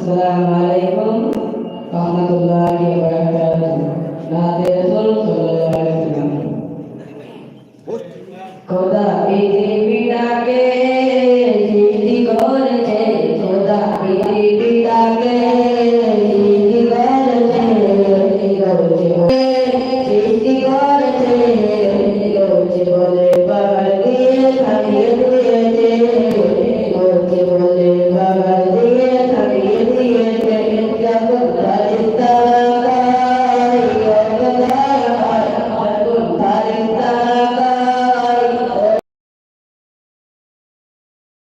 Assalamualaikum warahmatullahi wabarakatuh. Nabi Rasul sallallahu alaihi wasallam. খোদা পৃথিবীটাকে সৃষ্টি করেছে খোদা পৃথিবীটাকে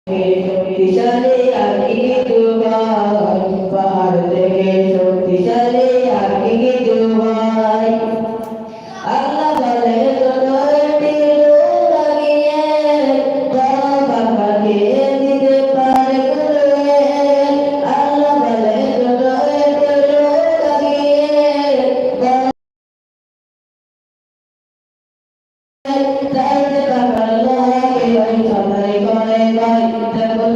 শক্তিশালী আগ্নি জোগায় পাহাড় থেকে শক্তিশালী আগ্নি জোগায় আল্লাহ বলে Thank you. Allah, the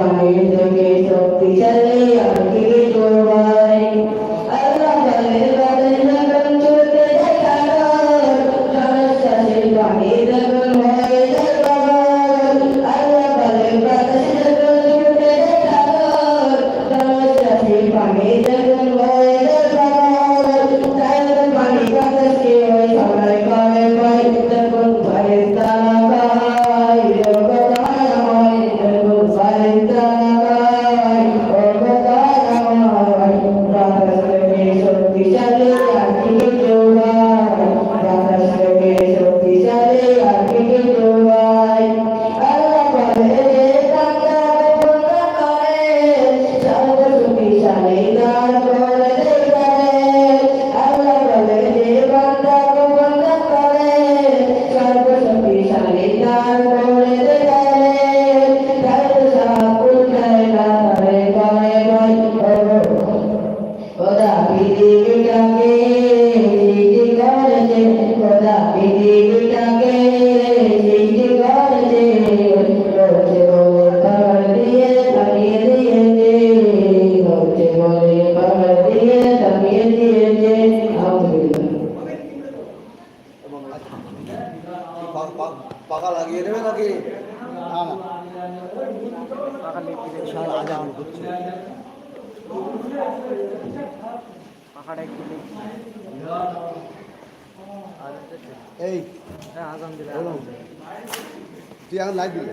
প্রাণের থেকে শক্তিশালী আমি কি করবাই আল্লাহ বলে বাদে যখন চলতে দেখা সমস্যা সে বাহির যখন হয়ে যাবার আল্লাহ বলে বাতাসে পাকা লাগিয়ে দেবে নাকি? না না। পাকা লেগে সব আজান করছে পাখাটা একটু এই হ্যাঁ আজান দিলে তুই এখন লাইট দিলে